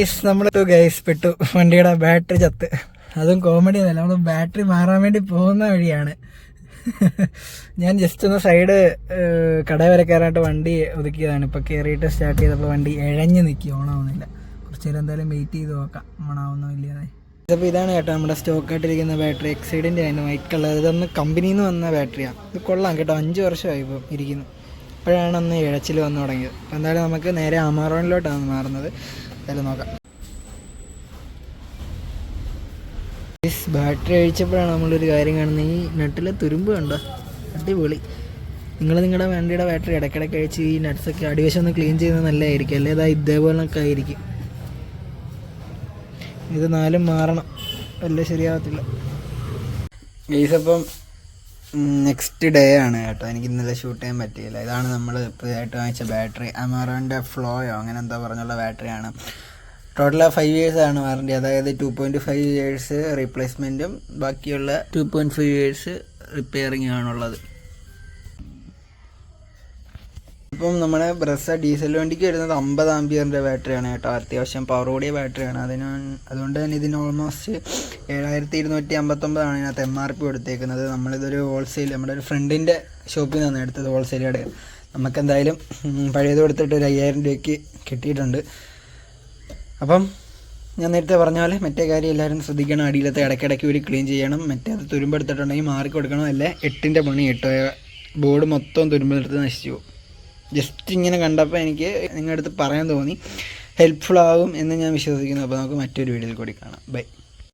നമ്മൾ ഗൈസ് പെട്ടു. വണ്ടിയുടെ ബാറ്ററി ചത്ത്. അതും കോമഡി അല്ല നമ്മൾ ബാറ്ററി മാറാൻ വേണ്ടി പോകുന്ന വഴിയാണ്. ഞാൻ ജസ്റ്റ് ഒന്ന് സൈഡ് കട വരെ കയറാനായിട്ട് വണ്ടി ഒതുക്കിയതാണ്. ഇപ്പോൾ കയറിയിട്ട് സ്റ്റാർട്ട് ചെയ്തപ്പോൾ വണ്ടി ഇഴഞ്ഞ് നിൽക്കി ഓണാവുന്നില്ല. കുറച്ച് നേരം എന്തായാലും വെയിറ്റ് ചെയ്ത് നോക്കാം. ഓണാവുന്നോ ഇല്ലതായി അപ്പോൾ ഇതാണ് കേട്ടോ നമ്മുടെ സ്റ്റോക്കായിട്ടിരിക്കുന്ന ബാറ്ററി എക്സൈഡിന്റെ വൈറ്റ് കളർ ഇതൊന്ന് കമ്പനിയിൽ നിന്ന് വന്ന ബാറ്ററിയാണ് ഇത് കൊള്ളാം കേട്ടോ. അഞ്ച് വർഷമായി ഇപ്പം ഇരിക്കുന്നു. ഇപ്പോഴാണ് ഒന്ന് ഇഴച്ചിൽ വന്നു തുടങ്ങിയത്. അപ്പോൾ എന്തായാലും നമുക്ക് നേരെ അമാറോണിലോട്ടാണ് മാറുന്നത്. എന്തായാലും നോക്കാം. ബാറ്ററി അഴിച്ചപ്പോഴാണ് നമ്മളൊരു കാര്യം കാണുന്നത്. ഈ നട്ടിലെ തുരുമ്പ് കണ്ടോ? അടിപൊളി. നിങ്ങൾ നിങ്ങളുടെ വണ്ടിയുടെ ബാറ്ററി ഇടയ്ക്കിടയ്ക്ക് അഴിച്ച് ഈ നട്ട്സൊക്കെ അടിവശം ഒന്ന് ക്ലീൻ ചെയ്യുന്നത് നല്ലതായിരിക്കും. അല്ലേ? ഇതാ ഇതേപോലൊക്കെ ആയിരിക്കും. ഇത് നാലും മാറണം. വല്ല ശരിയാവത്തില്ല. ഗെയ്സ് അപ്പം നെക്സ്റ്റ് ഡേ ആണ് കേട്ടോ. എനിക്ക് ഇന്നലെ ഷൂട്ട് ചെയ്യാൻ പറ്റിയില്ല. ഇതാണ് നമ്മൾ പുതിയതായിട്ട് വാങ്ങിച്ച ബാറ്ററി. അമറോന്റെ ഫ്ലോയോ അങ്ങനെ എന്താ പറഞ്ഞുള്ള ബാറ്ററിയാണ് ടോട്ടൽ ഫൈവ് ഇയേഴ്സ് ആണ് വാറണ്ടി അതായത് ടു പോയിന്റ് ഫൈവ് ഇയേഴ്സ് റീപ്ലേസ്മെന്റും ബാക്കിയുള്ള two point five years repairing ഇപ്പം നമ്മുടെ ബ്രസ ഡീസൽ വണ്ടിക്ക് വരുന്നത് അമ്പത് ആംബിയറിന്റെ ബാറ്ററിയാണ് കേട്ടോ. അത്യാവശ്യം പവർ കൂടിയ ബാറ്ററിയാണ്. അതിന് അതുകൊണ്ട് തന്നെ ഇതിന് ഓൾമോസ്റ്റ് ഏഴായിരത്തി ഇരുന്നൂറ്റി അമ്പത്തൊമ്പതാണ് ഇതിനകത്ത് എം ആർ പി കൊടുത്തേക്കുന്നത്. നമ്മളിതൊരു ഹോൾസെയിൽ നമ്മുടെ ഒരു ഫ്രണ്ടിന്റെ ഷോപ്പിൽ നിന്നാണ് എടുത്തത് ഹോൾസെയിൽ കട. നമുക്ക് എന്തായാലും പഴയത് കൊടുത്തിട്ട് ഒരു അയ്യായിരം രൂപയ്ക്ക് കിട്ടിയിട്ടുണ്ട്. അപ്പം ഞാൻ നേരത്തെ പറഞ്ഞ പോലെ മറ്റേ കാര്യം എല്ലാവരും ശ്രദ്ധിക്കണം. അടിയിലത്തെ ഇടയ്ക്കിടയ്ക്ക് ഒരു ക്ലീൻ ചെയ്യണം. മറ്റേ അത് തുരുമ്പെടുത്തിട്ടുണ്ടെങ്കിൽ മാറി കൊടുക്കണം അല്ലേ? എട്ടിന്റെ പണി എട്ടോ ബോർഡ് മൊത്തം തുരുമ്പെടുത്ത് നശിച്ചു പോകും. ജസ്റ്റ് ഇങ്ങനെ കണ്ടപ്പോൾ എനിക്ക് നിങ്ങളുടെ അടുത്ത് പറയാൻ തോന്നി. ഹെൽപ്ഫുൾ ആകും എന്ന് ഞാൻ വിശ്വസിക്കുന്നു. അപ്പോൾ നമുക്ക് മറ്റൊരു വീഡിയോയിൽ കൂടി കാണാം. ബൈ